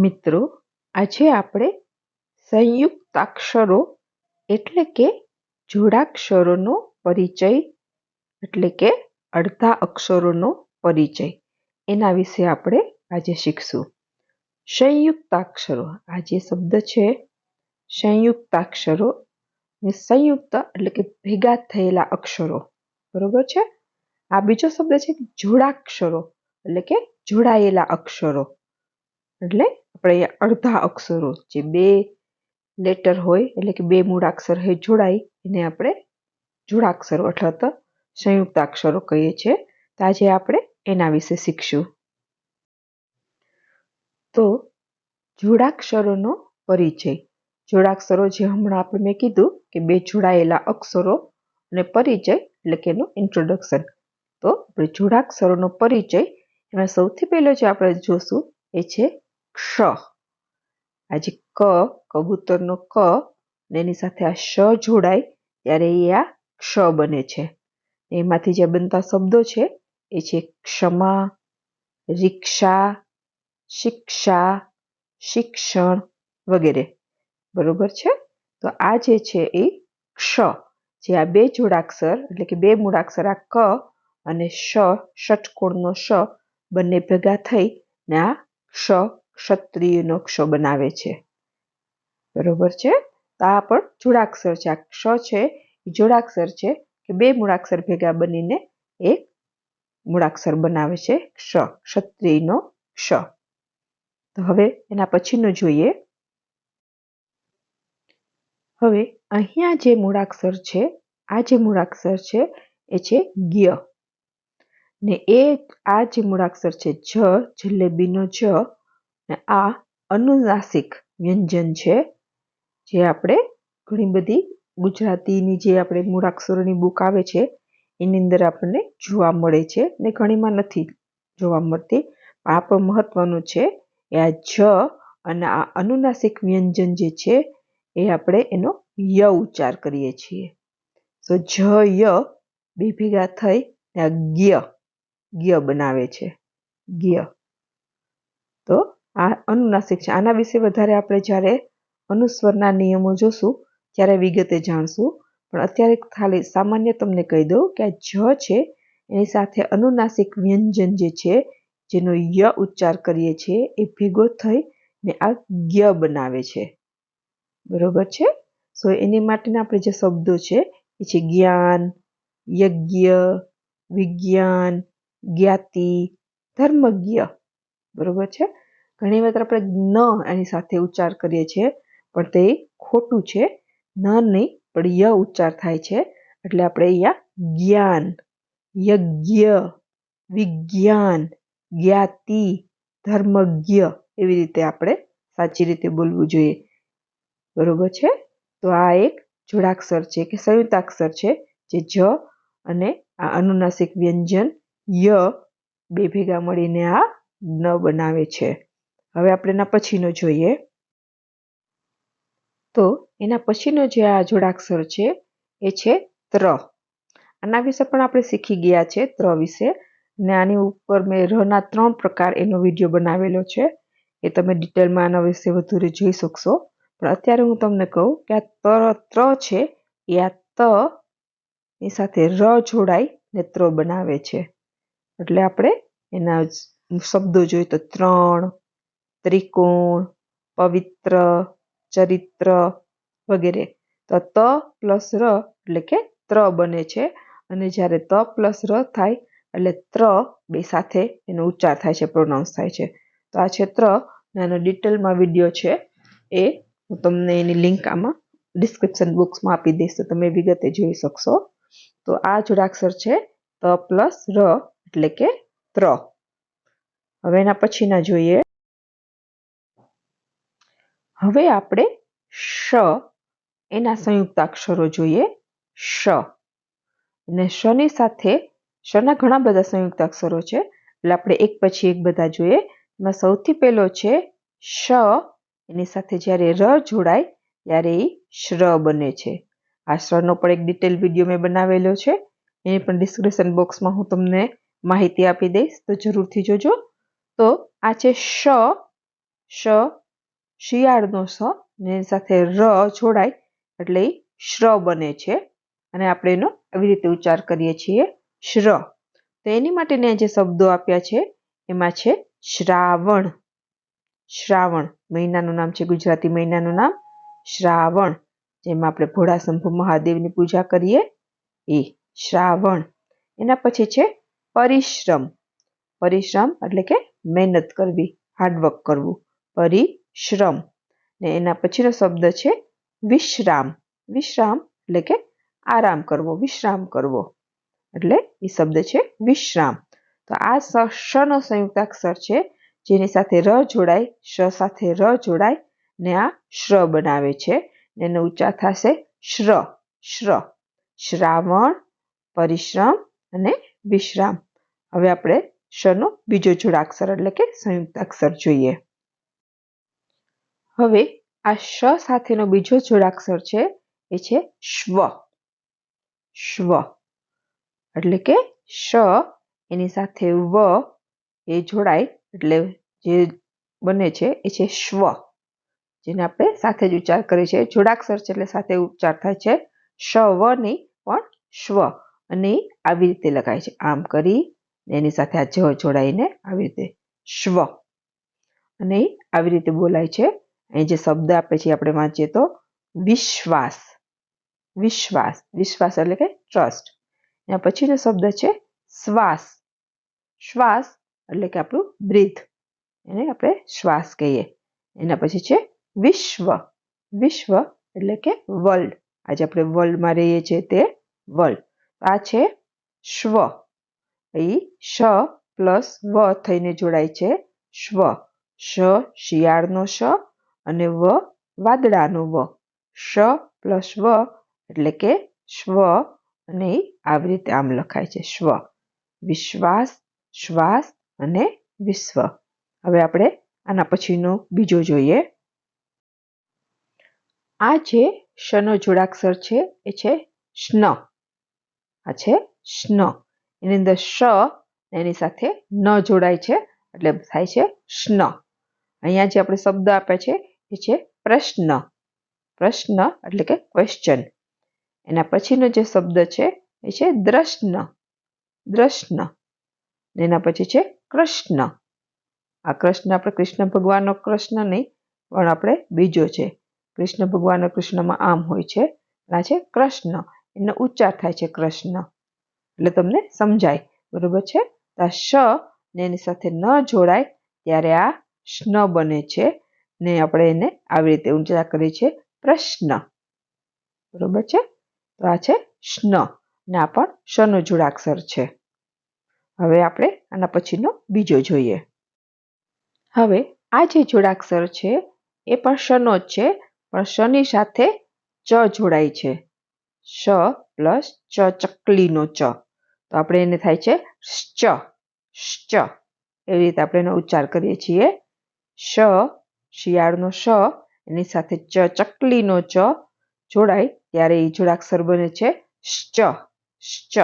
મિત્રો, આજે આપણે સંયુક્તાક્ષરો એટલે કે જોડાક્ષરોનો પરિચય, એટલે કે અડધા અક્ષરોનો પરિચય. એના વિશે આપણે આજે શીખશું. સંયુક્તાક્ષરો, આ જે શબ્દ છે, સંયુક્તાક્ષરો સંયુક્ત એટલે કે ભેગા થયેલા અક્ષરો. બરોબર છે? આ બીજો શબ્દ છે જોડાક્ષરો, એટલે કે જોડાયેલા અક્ષરો. એટલે આપણે અડધા અક્ષરો જે બે લેટર હોય, એટલે કે બે મૂળાક્ષર હોય જોડાય એને આપણે જોડાક્ષરો અથવા તો સંયુક્તાક્ષરો કહીએ છીએ. તો આજે આપણે એના વિશે શીખશું. તો જોડાક્ષરોનો પરિચય. જોડાક્ષરો જે હમણાં આપણે મેં કીધું કે બે જોડાયેલા અક્ષરો અને પરિચય, એટલે કે એનું ઇન્ટ્રોડક્શન તો આપણે જોડાક્ષરોનો પરિચય, એમાં સૌથી પહેલો જે આપણે જોશું એ છે ક્ષ. આ જે ક, કબૂતરનો ક, ને એની સાથે આ શ જોડાય, ત્યારે એ આ ક્ષ બને છે. એમાંથી જે બનતા શબ્દો છે, એ છે ક્ષમા, રિક્ષા, શિક્ષા, શિક્ષણ વગેરે. બરોબર છે? તો આ જે છે એ ક્ષ. જે આ બે જોડાક્ષર, એટલે કે બે મૂળાક્ષર, આ ક અને શ, ષટકોણનો શ, બંને ભેગા થઈ ને આ ક્ષ ક્ષત્રિયનો ક્ષ બનાવે છે. બરોબર છે? તો આ પણ જોડાક્ષર છે. આ ક્ષ છે, એ જોડાક્ષર છે કે બે મૂળાક્ષર ભેગા બનીને એક મૂળાક્ષર બનાવે છે. ક્ષ, ક્ષત્રિયનો ક્ષ. તો હવે એના પછીનું જોઈએ. હવે અહીંયા જે મૂળાક્ષર છે, આ જે મૂળાક્ષર છે, એ છે ગ્ય ને એ આ જે મૂળાક્ષર છે, જ, જલેબીનો જ આ અનુનાસિક વ્યંજન છે, જે આપણે ઘણી બધી ગુજરાતીની જે આપણે મૂળાક્ષરોની બુક આવે છે, એની અંદર આપણને જોવા મળે છે ને ઘણીમાં નથી જોવા મળતી. આ પણ મહત્વનું છે. એ આ જ અને આ અનુનાસિક વ્યંજન જે છે, એ આપણે એનો ય ઉચ્ચાર કરીએ છીએ. તો જ ય બે ભેગા થઈ આ ગ્ય ગ્ય બનાવે છે. ગ્ય. તો આ અનુનાસિક છે. આના વિશે વધારે આપણે જ્યારે અનુસ્વરના નિયમો જોશું, ત્યારે વિગતે જાણશું. પણ અત્યારે ખાલી સામાન્ય તમને કહી દઉં કે આ જ છે. એની સાથે અનુનાસિક વ્યંજન જે છે, જેનો ય ઉચ્ચાર કરીએ છીએ, એ ભેગો થઈ ને આ જ્ઞ બનાવે છે. બરોબર છે? સો એની માટેના આપણે જે શબ્દો છે, એ છે જ્ઞાન, યજ્ઞ, વિજ્ઞાન, જ્ઞાતિ, ધર્મજ્ઞ. બરોબર છે? ઘણી વાર આપણે ન એની સાથે ઉચ્ચાર કરીએ છીએ, પણ તે ખોટું છે. ન નહીં, પણ ય ઉચ્ચાર થાય છે. એટલે આપણે અહીંયા જ્ઞાન, યજ્ઞ, વિજ્ઞાન, જ્ઞાતિ, ધર્મજ્ઞ એવી રીતે આપણે સાચી રીતે બોલવું જોઈએ. બરોબર છે? તો આ એક જોડાક્ષર છે કે સંયુક્તાક્ષર છે જે જ અને આ અનુનાસિક વ્યંજન ય બે ભેગા મળીને આ ન બનાવે છે. હવે આપણે એના પછીનો જોઈએ. તો એના પછીનો જે આ જોડાક્ષર છે, એ છે ત્ર. આના વિશે પણ આપણે શીખી ગયા છે ત્ર વિશે. ને આની ઉપર મેં રના ત્રણ પ્રકાર એનો વીડિયો બનાવેલો છે. એ તમે ડિટેલમાં આના વિશે વધુ જોઈ શકશો. પણ અત્યારે હું તમને કહું કે આ ત્ર ત્ર છે, એ આ ત ની સાથે ર જોડાઈ ને ત્ર બનાવે છે. એટલે આપણે એના શબ્દો જોઈએ તો ત્રણ ત્રિકોણ, પવિત્ર, ચરિત્ર વગેરે. તો ત પ્લસ ર એટલે કે ત્ર બને છે. અને જ્યારે ત પ્લસ ર થાય, એટલે ત્ર બે સાથે એનો ઉચ્ચાર થાય છે પ્રોનાઉન્સ થાય છે. તો આ છે ત્ર. એનો ડિટેલમાં વીડિયો છે. એ હું તમને એની લિંક આમાં ડિસ્ક્રિપ્શન બોક્સમાં આપી દઈશ. તો તમે વિગતે જોઈ શકશો. તો આ જોડાક્ષર છે ત પ્લસ ર એટલે કે ત્ર. હવે એના પછીના જોઈએ. હવે આપણે શ, એના સંયુક્તાક્ષરો જોઈએ. શ. અને શની સાથે શના ઘણા બધા સંયુક્તાક્ષરો છે. એટલે આપણે એક પછી એક બધા જોઈએ. એમાં સૌથી પહેલો છે શ, એની સાથે જ્યારે ર જોડાય, ત્યારે એ શ્ર બને છે. આ શ્રનો પણ એક ડિટેલ વીડિયો મેં બનાવેલો છે. એની પણ ડિસ્ક્રિપ્શન બોક્સમાં હું તમને માહિતી આપી દઈશ. તો જરૂરથી જોજો. તો આ છે શ શ શિયાળનો સ, ને સાથે ર જોડાય એટલે શ્ર બને છે. અને આપણે એનો આવી રીતે ઉચ્ચાર કરીએ છીએ શ્ર. તો એની માટેના જે શબ્દો આપ્યા છે, એમાં છે શ્રાવણ. શ્રાવણ. મહિનાનું નામ છે ગુજરાતી મહિનાનું નામ શ્રાવણ. જેમાં આપણે ભોળા શંભુ મહાદેવની પૂજા કરીએ એ શ્રાવણ. એના પછી છે પરિશ્રમ. પરિશ્રમ એટલે કે મહેનત કરવી હાર્ડવર્ક કરવું. પરિશ્રમ ને એના પછીનો શબ્દ છે વિશ્રામ. વિશ્રામ એટલે કે આરામ કરવો, વિશ્રામ કરવો. એટલે એ શબ્દ છે વિશ્રામ. તો આ શ નો સંયુક્તાક્ષર છે જેની સાથે ર જોડાય, શ સાથે ર જોડાય ને આ શ્ર બનાવે છે. એનો ઉચ્ચાર થશે શ્ર શ્ર. શ્રાવણ, પરિશ્રમ અને વિશ્રામ. હવે આપણે શનો બીજો જોડાક્ષર એટલે કે સંયુક્તાક્ષર જોઈએ. હવે આ શ સાથેનો બીજો જોડાક્ષર છે, એ છે શ્વ. શ્વ. એટલે કે શ એની સાથે વ એ જોડાય, એટલે જે બને છે એ છે શ્વ. જેને આપણે સાથે જ ઉચ્ચાર કરીએ છીએ. જોડાક્ષર છે એટલે સાથે ઉચ્ચાર થાય છે શ, વ નહીં, પણ શ્વ. અને આવી રીતે લખાય છે. આમ કરી એની સાથે આ જ જોડાઈને આવી રીતે શ્વ. અને આવી રીતે બોલાય છે અહીં જે શબ્દ આપે છે આપણે વાંચીએ તો વિશ્વાસ. વિશ્વાસ. વિશ્વાસ એટલે કે ટ્રસ્ટ એના પછીનો શબ્દ છે શ્વાસ. શ્વાસ એટલે કે આપણું બ્રીથ એને આપણે શ્વાસ કહીએ. એના પછી છે વિશ્વ. વિશ્વ એટલે કે વર્લ્ડ આજે આપણે વર્લ્ડમાં રહીએ છીએ તે વર્લ્ડ આ છે શ્વ. એ શ પ્લસ વ થઈને જોડાય છે શ્વ. શ શિયાળનો શ અને વ વાદળાનું વ. શ પ્લસ વ એટલે કે શ્વ અને આવી રીતે આમ લખાય છે, શ્વ. વિશ્વાસ, શ્વાસ અને વિશ્વ. હવે આપણે આના પછીનો બીજો જોઈએ. આ જે શનો જોડાક્ષર છે, એ છે શ્ન આ છે શ્ન એની અંદર શ એની સાથે ન જોડાય છે, એટલે થાય છે શ્ન અહીંયા જે આપણે શબ્દ આપે છે એ છે? પ્રશ્ન. પ્રશ્ન એટલે કે ક્વેશ્ચન એના પછીનો જે શબ્દ છે, એ છે દ્રશ્ન. દ્રશ્ન. એના પછી છે કૃષ્ણ. આ કૃષ્ણ આપણે કૃષ્ણ ભગવાનનો કૃષ્ણ નહીં, પણ આપણે બીજો છે. કૃષ્ણ ભગવાનનો કૃષ્ણમાં આમ હોય છે આ છે કૃષ્ણ. એનો ઉચ્ચાર થાય છે કૃષ્ણ. એટલે તમને સમજાય. બરોબર છે? આ શ ને એની સાથે ન જોડાય, ત્યારે આ શ્ન બને છે. ને આપણે એને આવી રીતે ઉચ્ચાર કરીએ છીએ પ્રશ્ન. બરોબર છે? તો આ છે શ્ન ને આ પણ શનો જોડાક્ષર છે. હવે આપણે આના પછીનો બીજો જોઈએ. હવે આ જે જોડાક્ષર છે, એ પણ શનો જ છે, પણ શની સાથે ચ જોડાય છે. શ પ્લસ ચ ચકલીનો ચ. તો આપણે એને થાય છે શ્ચ શ્ચ એવી રીતે આપણે એનો ઉચ્ચાર કરીએ છીએ. શ શિયાળનો શ, એની સાથે ચ ચકલીનો ચ જોડાય. ત્યારે એ જોડાક્ષર બને છે શ્ચ શ્ચ.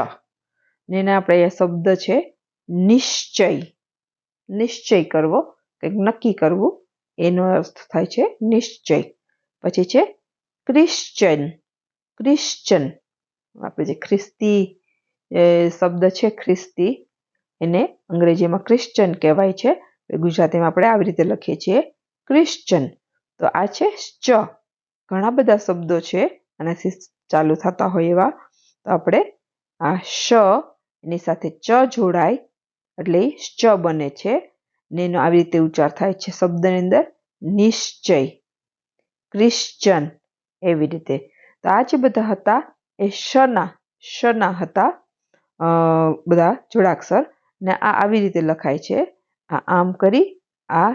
ને એના આપણે શબ્દ છે નિશ્ચય. નિશ્ચય કરવો, કંઈક નક્કી કરવું, એનો અર્થ થાય છે નિશ્ચય. પછી છે ક્રિશ્ચન ક્રિશ્ચન. આપણે જે ખ્રિસ્તી શબ્દ છે ખ્રિસ્તી, એને અંગ્રેજીમાં ક્રિશ્ચન કહેવાય છે. ગુજરાતીમાં આપણે આવી રીતે લખીએ છીએ ક્રિશ્ચન તો આ છે ચ ઘણા બધા શબ્દો છે આનાથી ચાલુ થતા હોય એવા. તો આપણે આ શ, એની સાથે ચ જોડાય, એટલે ચ બને છે. ને એનો આવી રીતે ઉચ્ચાર થાય છે શબ્દની અંદર, નિશ્ચય. ક્રિશ્ચન એવી રીતે. તો આ જે બધા હતા, એ શના શના હતા બધા જોડાક્ષર. ને આ આવી રીતે લખાય છે. આ આમ કરી, આ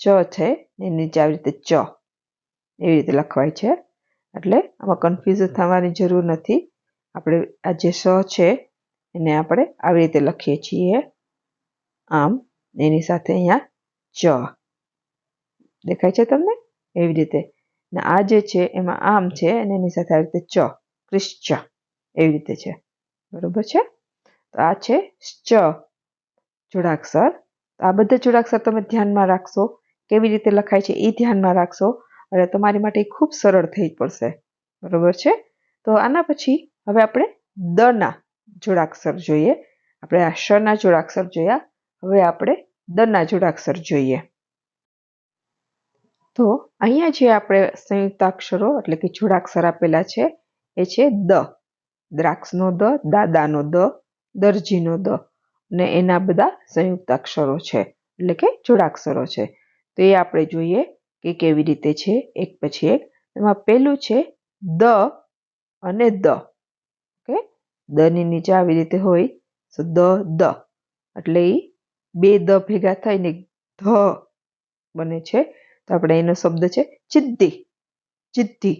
ચ છે. ને નીચે આવી રીતે ચ. એવી રીતે લખવાય છે. એટલે આમાં કન્ફ્યુઝ થવાની જરૂર નથી. આપણે આ જે સ છે, એને આપણે આવી રીતે લખીએ છીએ. આમ, એની સાથે અહીંયા ચ. દેખાય છે તમને? એવી રીતે. ને આ જે છે, એમાં આમ છે અને એની સાથે આવી રીતે ચ. ક્રિશ્ચ. એવી રીતે છે. બરોબર છે? તો આ છે ચ જોડાક્ષર. આ બધા જોડાક્ષર તમે ધ્યાનમાં રાખશો. કેવી રીતે લખાય છે એ ધ્યાનમાં રાખશો એટલે તમારી માટે ખૂબ સરળ થઈ પડશે. બરોબર છે? તો આના પછી હવે આપણે દના જોડાક્ષર જોઈએ. આપણે આ શના જોડાક્ષર જોયા. હવે આપણે દના જોડાક્ષર જોઈએ. તો અહીંયા જે આપણે સંયુક્તાક્ષરો એટલે કે જોડાક્ષર આપેલા છે, એ છે દ. દ્રાક્ષનો દ, દાદાનો દ, દરજીનો દ ને એના બધા સંયુક્તાક્ષરો છે. એટલે કે જોડાક્ષરો છે. તો એ આપણે જોઈએ કે કેવી રીતે છે. એક પછી એક. એમાં પહેલું છે દ અને દ. ઓકે? દની નીચે આવી રીતે હોય તો દ દ. એટલે એ બે દ ભેગા થઈને ધ બને છે. તો આપણે એનો શબ્દ છે જિદ્દી જિદ્દી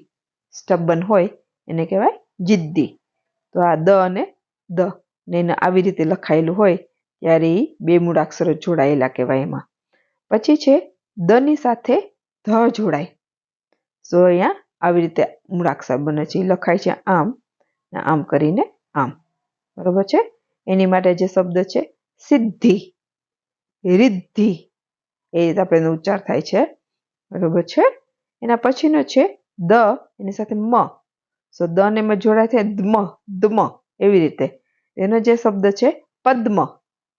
સ્ટબન હોય એને કહેવાય જિદ્દી. તો આ દ અને દ ને એને આવી રીતે લખાયેલું હોય ત્યારે એ બે મૂળાક્ષરો જોડાયેલા કહેવાય એમાં. પછી છે દની સાથે ધ જોડાય. સો અહીંયા આવી રીતે મૂળાક્ષર બને છે. લખાય છે આમ. ને આમ કરીને આમ. બરોબર છે? એની માટે જે શબ્દ છે, સિદ્ધિ. રિદ્ધિ. એ રીતે આપણે એનો ઉચ્ચાર થાય છે. બરોબર છે? એના પછીનો છે, દ. એની સાથે મ. સો દ ને મ જોડાય છે દ્મ દ્મ એવી રીતે. એનો જે શબ્દ છે, પદ્મ.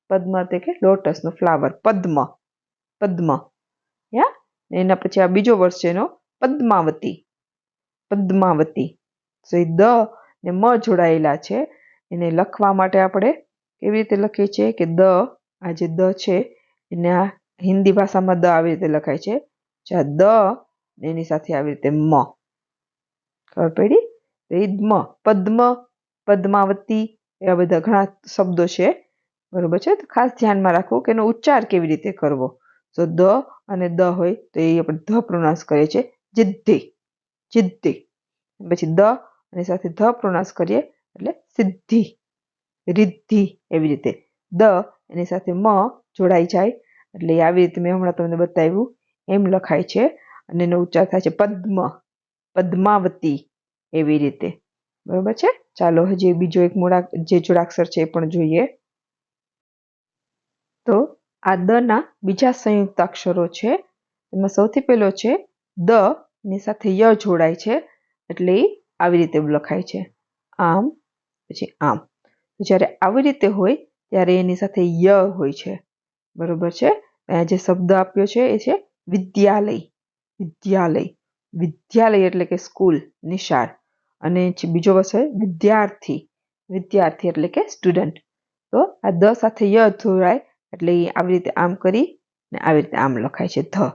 પદ્મ એટલે કે લોટસનો ફ્લાવર. પદ્મ. પદ્મ. યા? એના પછી આ બીજો વર્ષ છે એનો. પદ્માવતી. પદ્માવતી. સો દ ને મ જોડાયેલા છે. એને લખવા માટે આપણે કેવી રીતે લખીએ છીએ કે દ, આ જે દ છે, એને આ હિન્દી ભાષામાં દ આવી રીતે લખાય છે. જ્યાં દ ને એની સાથે આવી રીતે મ. ખબર પડી? એ મ. પદ્મ, પદ્માવતી, એવા બધા ઘણા શબ્દો છે. બરોબર છે? તો ખાસ ધ્યાનમાં રાખવું કે એનો ઉચ્ચાર કેવી રીતે કરવો. તો દ અને દ હોય તો એ આપણે ધ પ્રોનાઉન્સ કરીએ છીએ. જિદ્દી જિદ્દી પછી દ અને સાથે ધ પ્રોનાઉન્સ કરીએ એટલે સિદ્ધિ. રિદ્ધિ એવી રીતે. દ એની સાથે મ જોડાઈ જાય એટલે આવી રીતે મેં હમણાં તમને બતાવ્યું. એમ લખાય છે અને એનો ઉચ્ચાર થાય છે પદ્મ. પદ્માવતી એવી રીતે. બરોબર છે? ચાલો, હજી બીજો એક મૂળાક જે જોડાક્ષર છે એ પણ જોઈએ. તો આ દ ના બીજા સંયુક્ત અક્ષરો છે. એમાં સૌથી પહેલો છે, દ, ની સાથે ય જોડાય છે. એટલે એ આવી રીતે લખાય છે. આમ, પછી આમ. જ્યારે આવી રીતે હોય, ત્યારે એની સાથે ય હોય છે. બરોબર છે? અહીંયા જે શબ્દ આપ્યો છે, એ છે વિદ્યાલય. વિદ્યાલય. વિદ્યાલય એટલે કે સ્કૂલ, નિશાળ. અને બીજો વસ્તુ વિદ્યાર્થી. વિદ્યાર્થી એટલે કે સ્ટુડન્ટ. તો આ દ સાથે ય જોડાય એટલે એ આવી રીતે આમ કરી ને આવી રીતે આમ લખાય છે ધ.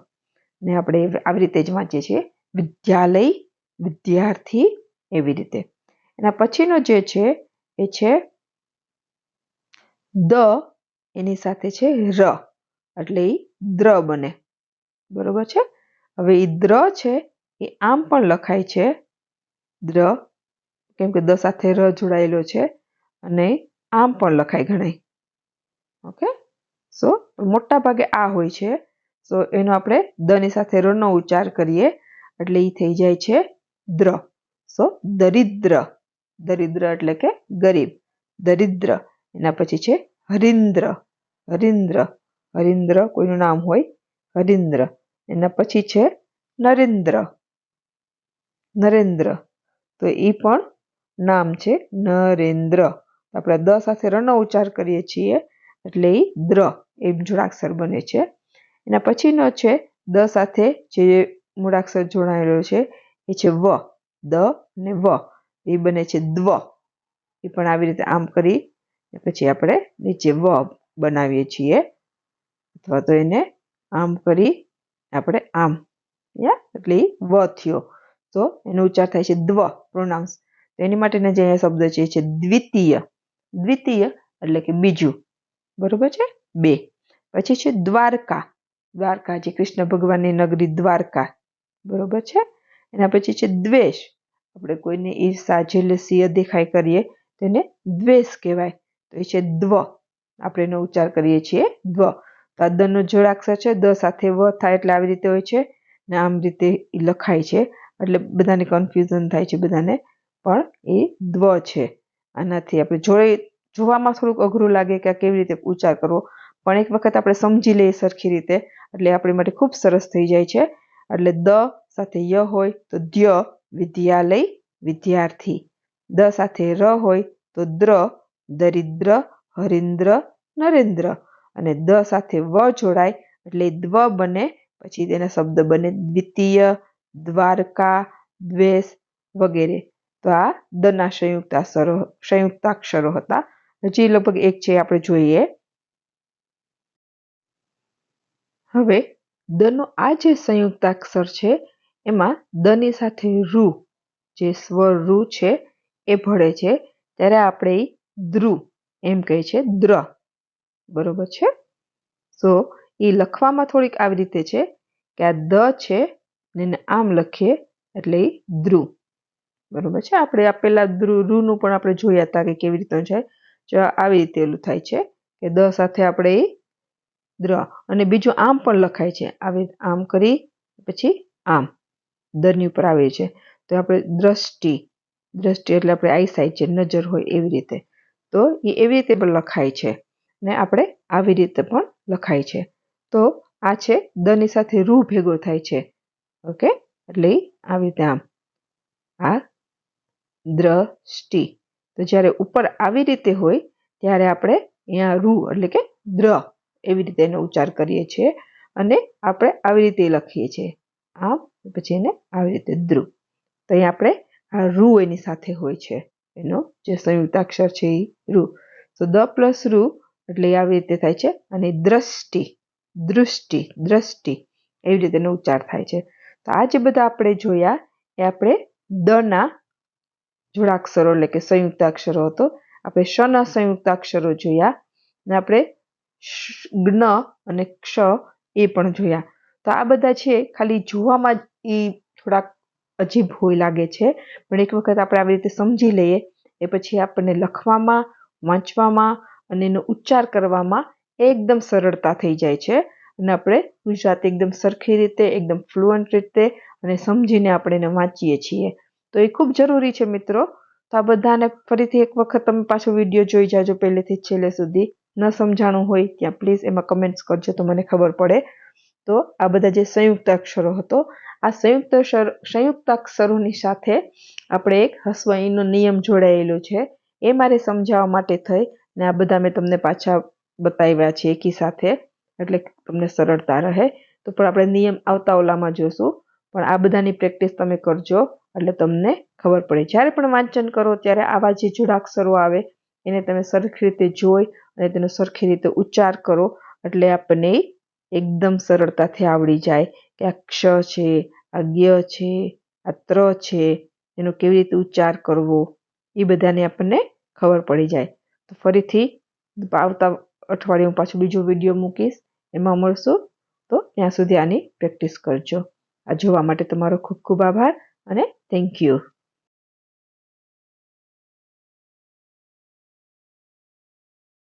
ને આપણે આવી રીતે જ વાંચીએ છીએ. વિદ્યાલય વિદ્યાર્થી એવી રીતે. એના પછીનો જે છે, એ છે દ, એની સાથે છે ર. એટલે એ દ્ર બને. બરોબર છે? હવે એ દ્ર છે, એ આમ પણ લખાય છે દ્ર. કેમ કે દ સાથે ર જોડાયેલો છે અને આમ પણ લખાય ઘણાય ઓકે? સો મોટા ભાગે આ હોય છે. સો એનો આપણે દની સાથે રનો ઉચ્ચાર કરીએ. એટલે એ થઈ જાય છે દ્ર. સો દરિદ્ર. દરિદ્ર એટલે કે ગરીબ. દરિદ્ર. એના પછી છે હરિન્દ્ર. હરિન્દ્ર. હરિન્દ્ર કોઈનું નામ હોય? હરિન્દ્ર. એના પછી છે નરેન્દ્ર. નરેન્દ્ર. તો એ પણ નામ છે નરેન્દ્ર. આપણે દ સાથે રનો ઉચ્ચાર કરીએ છીએ. એટલે એ દ્ર એ જોડાક્ષર બને છે. એના પછીનો છે દ સાથે જે મૂળાક્ષર જોડાયેલો છે એ છે વ, દ ને વ. એ બને છે દ્વ. એ પણ આવી રીતે આમ કરી પછી આપણે નીચે વ બનાવીએ છીએ. અથવા તો એને આમ કરી આપણે આમ. યા? એટલે વ થયો. તો એનો ઉચ્ચાર થાય છે દ્વ પ્રોનાઉન્સ તો એની માટેના જે અહીંયા શબ્દ છે એ છે દ્વિતીય. દ્વિતીય એટલે કે બીજું. બરોબર છે? બે. પછી છે દ્વારકા. દ્વારકા જે કૃષ્ણ ભગવાનની નગરી દ્વારકા. બરોબર છે? એના પછી છે દ્વેષ. આપણે કોઈને ઈર્ષા જેલસી દેખાય કરીએ તેને દ્વેષ કહેવાય. તો એ છે દ્વ. આપણે એનો ઉચ્ચાર કરીએ છીએ દ્વ. તો આ દનો જોડાક્ષર છે, દ સાથે વ થાય એટલે આવી રીતે હોય છે, ને આમ રીતે લખાય છે. એટલે બધાને કન્ફ્યુઝન થાય છે બધાને. પણ એ દ્વ છે. આનાથી આપણે જોડે જોવામાં થોડુંક અઘરું લાગે કે આ કેવી રીતે ઉચ્ચાર કરવો. પણ એક વખત આપણે સમજી લઈએ સરખી રીતે, એટલે આપણી માટે ખૂબ સરસ થઈ જાય છે. એટલે દ સાથે ય હોય તો દ્ય વિદ્યાલય વિદ્યાર્થી. દ સાથે ર હોય તો દ્ર દરિદ્ર હરિન્દ્ર નરેન્દ્ર. અને દ સાથે વ જોડાય એટલે દ્વ બને, પછી તેના શબ્દ બને દ્વિતીય, દ્વારકા, દ્વેષ વગેરે. તો આ દના સંયુક્ત સંયુક્તાક્ષરો હતા. હજી લગભગ એક છે, આપણે જોઈએ. હવે, દનો આ જે સંયુક્તાક્ષર છે, એમાં દની સાથે રૂ, જે સ્વર રૂ છે, એ ભળે છે. ત્યારે આપણે દ્રુ એમ કહે છે દ્ર. બરોબર છે? સો એ લખવામાં થોડીક આવી રીતે છે કે આ દ છે, ને આમ લખીએ, એટલે એ દ્રુ. બરોબર છે? આપણે આ પેલા ધ્રુ રૂનું પણ આપણે જોયા હતા કે કેવી રીતનું છે. જો આવી રીતે એલું થાય છે કે દ સાથે આપણે એ દ્ર અને બીજું આમ પણ લખાય છે. આવી આમ કરી, પછી આમ દરની ઉપર આવે છે. તો આપણે દ્રષ્ટિ દ્રષ્ટિ એટલે આપણે આઈસાઈટ છે નજર હોય એવી રીતે. તો એ એવી રીતે પણ લખાય છે ને આપણે આવી રીતે પણ લખાય છે. તો આ છે દની સાથે રૂ ભેગો થાય છે. ઓકે? એટલે આવી રીતે આમ. આ દ્રષ્ટિ. તો જ્યારે ઉપર આવી રીતે હોય, ત્યારે આપણે અહીંયા રૂ એટલે કે દ્ર એવી રીતે એનો ઉચ્ચાર કરીએ છીએ અને આપણે આવી રીતે લખીએ છીએ. આમ, પછી એને આવી રીતે ધ્રુ તો અહીંયા આપણે આ રૂ એની સાથે હોય છે. એનો જે સંયુક્તાક્ષર છે એ રૂ. તો દ પ્લસ રૂ એટલે આવી રીતે થાય છે અને દ્રષ્ટિ, દૃષ્ટિ, દ્રષ્ટિ એવી રીતે એનો ઉચ્ચાર થાય છે. તો આ જે બધા આપણે જોયા, એ આપણે દના જોડાક્ષરો એટલે કે સંયુક્તાક્ષરો હતો. આપણે શના સંયુક્તાક્ષરો જોયા ને આપણે જ્ઞ અને ક્ષ એ પણ જોયા. તો આ બધા છે, ખાલી જોવામાં જ એ થોડાક અજીબ હોય લાગે છે, પણ એક વખત આપણે આવી રીતે સમજી લઈએ એ પછી આપણને લખવામાં, વાંચવામાં અને એનો ઉચ્ચાર કરવામાં એકદમ સરળતા થઈ જાય છે. અને આપણે ગુજરાતી એકદમ સરખી રીતે, એકદમ ફ્લુઅન્ટ રીતે અને સમજીને આપણે એને વાંચીએ છીએ. તો એ ખૂબ જરૂરી છે મિત્રો. તો આ બધાને ફરીથી એક વખત તમે પાછો વીડિયો જોઈ જાજો પહેલેથી છેલ્લે સુધી. ન સમજાણું હોય ત્યાં પ્લીઝ એમાં કમેન્ટ્સ કરજો તો મને ખબર પડે. તો આ બધા જે સંયુક્ત અક્ષરો હતો, આ સંયુક્ત સંયુક્ત અક્ષરોની સાથે આપણે એક હસવાઈનો નિયમ જોડાયેલો છે. એ મારે સમજાવવા માટે થઈ ને આ બધા મેં તમને પાછા બતાવ્યા છે એકી સાથે. એટલે તમને સરળતા રહે. તો પણ આપણે નિયમ આવતા ઓલામાં જોશું. પણ આ બધાની પ્રેક્ટિસ તમે કરજો. એટલે તમને ખબર પડે. જ્યારે પણ વાંચન કરો, ત્યારે આવા જે જોડાક્ષરો આવે, એને તમે સરખી રીતે જોઈ અને તેનો સરખી રીતે ઉચ્ચાર કરો, એટલે આપણને એકદમ સરળતાથી આવડી જાય કે આ ક્ષ છે, આ જ્ઞ છે, આ ત્ર છે, એનો કેવી રીતે ઉચ્ચાર કરવો, એ બધાને આપણને ખબર પડી જાય. તો ફરીથી આવતા અઠવાડિયે પાછું બીજો વીડિયો મૂકીશ, એમાં મળશું. તો ત્યાં સુધી આની પ્રેક્ટિસ કરજો. આ જોવા માટે તમારો ખૂબ ખૂબ આભાર અને થેન્ક યુ